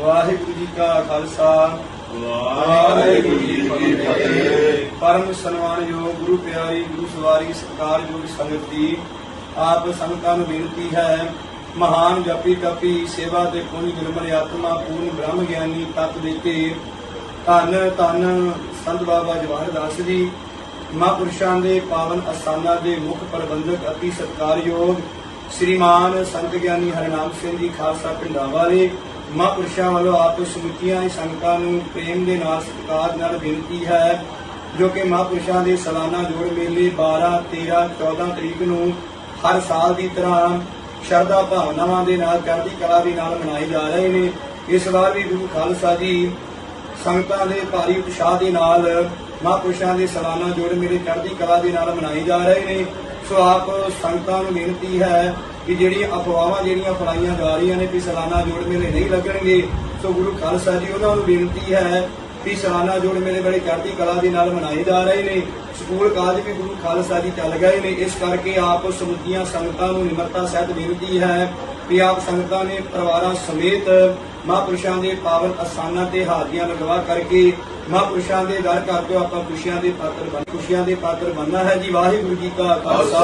ਵਾਹਿਗੁਰੂ ਜੀ ਕਾ ਖਾਲਸਾ। ਵਾਹਿਗੁਰੂ ਜੀ ਕੀ ਫਤਿਹ। ਪਰਮ ਸਨਮਾਨਯੋਗ ਗੁਰੂ ਪਿਆਰੀ ਗੁਰੂ ਸਵਾਰੀ ਸਤਿਕਾਰਯੋਗ ਸੰਗਤ ਜੀ ਆਪ ਸੰਗਤਾਂ ਨੂੰ ਬੇਨਤੀ ਹੈ ਮਹਾਨ ਜਪੀ ਤਪੀ ਸੇਵਾ ਦੇ ਪੁੰਜ ਨਿਰਮਲ ਆਤਮਾ ਪੂਰਨ ਬ੍ਰਹਮ ਗਿਆਨੀ ਤਤ ਦਿੱਤੇ ਧੰਨ ਧੰਨ ਸੰਤ ਬਾਬਾ ਜਵਾਹਰ ਦਾਸ ਜੀ ਮਹਾਂਪੁਰਸ਼ਾਂ ਦੇ ਪਾਵਨ ਅਸਥਾਨਾਂ ਦੇ ਮੁੱਖ ਪ੍ਰਬੰਧਕ ਅਤੀ ਸਤਿਕਾਰਯੋਗ ਸ੍ਰੀਮਾਨ ਸੰਤ ਗਿਆਨੀ ਹਰਨਾਮ ਸਿੰਘ ਜੀ ਖਾਲਸਾ ਪਿੰਡਾਂ ਵਾਲੇ ਮਹਾਂਪੁਰਸ਼ਾਂ ਵੱਲੋਂ ਆਪ ਸਮੁੱਚੀਆਂ ਹੀ ਸੰਗਤਾਂ ਨੂੰ ਪ੍ਰੇਮ ਦੇ ਨਾਲ ਸਤਿਕਾਰ ਨਾਲ ਬੇਨਤੀ ਹੈ, ਜੋ ਕਿ ਮਹਾਂਪੁਰਸ਼ਾਂ ਦੇ ਸਾਲਾਨਾ ਜੋੜ ਮੇਲੇ 12 13 14 ਤਰੀਕ ਨੂੰ ਹਰ ਸਾਲ ਦੀ ਤਰ੍ਹਾਂ ਸ਼ਰਧਾ ਭਾਵਨਾਵਾਂ ਦੇ ਨਾਲ ਕਰਦੀ ਕਲਾ ਦੇ ਨਾਲ ਮਨਾਏ ਜਾ ਰਹੇ ਨੇ। ਇਸ ਵਾਰ ਵੀ ਗੁਰੂ ਖਾਲਸਾ ਜੀ ਸੰਗਤਾਂ ਦੇ ਭਾਰੀ ਉਤਸ਼ਾਹ ਦੇ ਨਾਲ ਮਹਾਂਪੁਰਸ਼ਾਂ ਦੇ ਸਾਲਾਨਾ ਜੋੜ ਮੇਲੇ ਕਰਦੀ ਕਲਾ ਦੇ ਨਾਲ ਮਨਾਏ ਜਾ ਰਹੇ ਨੇ। ਸੋ ਆਪ ਸੰਗਤਾਂ ਨੂੰ ਬੇਨਤੀ ਹੈ ਕਿ ਜਿਹੜੀਆਂ ਅਫਵਾਹਾਂ, ਜਿਹੜੀਆਂ ਫਲਾਈਆਂ ਜਾ ਰਹੀਆਂ ਨੇ ਕਿ ਸਾਲਾਨਾ ਜੋੜ ਮੇਲੇ ਨਹੀਂ ਲੱਗਣਗੇ, ਸੋ ਗੁਰੂ ਖਾਲਸਾ ਜੀ, ਉਹਨਾਂ ਨੂੰ ਬੇਨਤੀ ਹੈ ਵੀ ਸਾਲਾਨਾ ਜੋੜ ਮੇਲੇ ਬੜੇ ਚੜ੍ਹਦੀ ਕਲਾ ਦੇ ਨਾਲ ਮਨਾਏ ਜਾ ਰਹੇ ਨੇ। ਸਕੂਲ, ਕਾਲਜ ਵੀ ਗੁਰੂ ਖਾਲਸਾ ਜੀ ਚੱਲ ਗਏ ਨੇ। ਇਸ ਕਰਕੇ ਆਪ ਸਮੁੱਚੀਆਂ ਸੰਗਤਾਂ ਨੂੰ ਨਿਮਰਤਾ ਸਹਿਤ ਬੇਨਤੀ ਹੈ ਵੀ ਆਪ ਸੰਗਤਾਂ ਨੇ ਪਰਿਵਾਰਾਂ ਸਮੇਤ ਮਹਾਂਪੁਰਸ਼ਾਂ ਦੇ ਪਾਵਨ ਅਸਥਾਨਾਂ ਤੇ ਹਾਜ਼ਰੀਆਂ ਲਗਵਾ ਕਰਕੇ ਮਹਾਂਪੁਰਸ਼ਾਂ ਦੇ ਦਰ ਕਰਕੇ ਆਪਾਂ ਖੁਸ਼ੀਆਂ ਦੇ ਪਾਤਰ ਬਣ ਖੁਸ਼ੀਆਂ ਦੇ ਪਾਤਰ ਬਣਨਾ ਹੈ ਜੀ। ਵਾਹਿਗੁਰੂ ਜੀ ਕਾ ਖਾਲਸਾ।